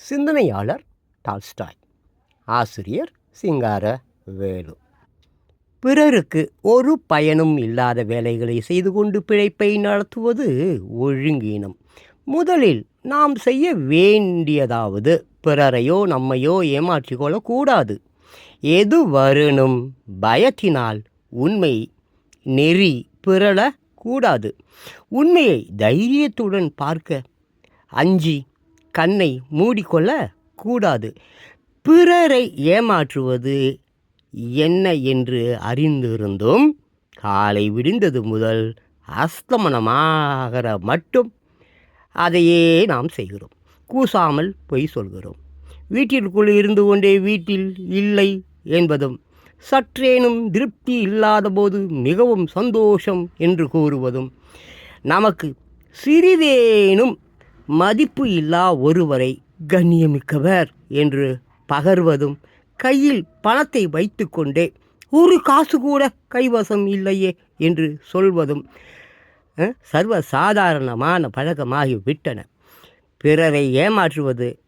சிந்தனையாளர் டால்ஸ்டாய். ஆசிரியர் சிங்கார வேலு. பிறருக்கு ஒரு பயனும் இல்லாத வேலைகளை செய்து கொண்டு பிழைப்பை நடத்துவது ஒழுங்கீனம். முதலில் நாம் செய்ய வேண்டியதாவது பிறரையோ நம்மையோ ஏமாற்றிக் கொள்ளக்கூடாது எது வருணும் பயத்தினால் உண்மை நெறி பிறழக்கூடாது உண்மையை தைரியத்துடன் பார்க்க அஞ்சி கண்ணை மூடிக்கொள்ள கூடாது. பிறரை ஏமாற்றுவது என்ன என்று அறிந்திருந்தும் காலை விடிந்தது முதல் அஸ்தமனமாகிற மட்டும் அதையே நாம் செய்கிறோம். கூசாமல் பொய் சொல்கிறோம். வீட்டிற்குள் இருந்து கொண்டே வீட்டில் இல்லை என்பதும் சற்றேனும் திருப்தி இல்லாத போது மிகவும் சந்தோஷம் என்று கூறுவதும் நமக்கு சிறிதேனும் மதிப்பு இல்லா ஒருவரை கண்ணியமிக்கவர் என்று பகர்வதும் கையில் பணத்தை வைத்துக்கொண்டே ஒரு காசு கூட கைவசம் இல்லையே என்று சொல்வதும் சர்வ சாதாரணமான பழக்கமாகி விட்டன பிறரை ஏமாற்றுவது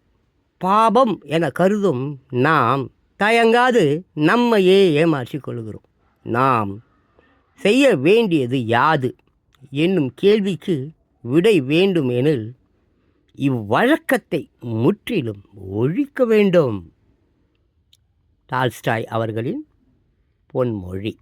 பாபம் என கருதும் நாம் தயங்காது நம்மையே ஏமாற்றிக் கொள்கிறோம். நாம் செய்ய வேண்டியது யாது? என்னும் கேள்விக்கு விடை வேண்டும் எனில் இவ்வழக்கத்தை முற்றிலும் ஒழிக்க வேண்டும். டால்ஸ்டாய் அவர்களின் பொன்மொழி.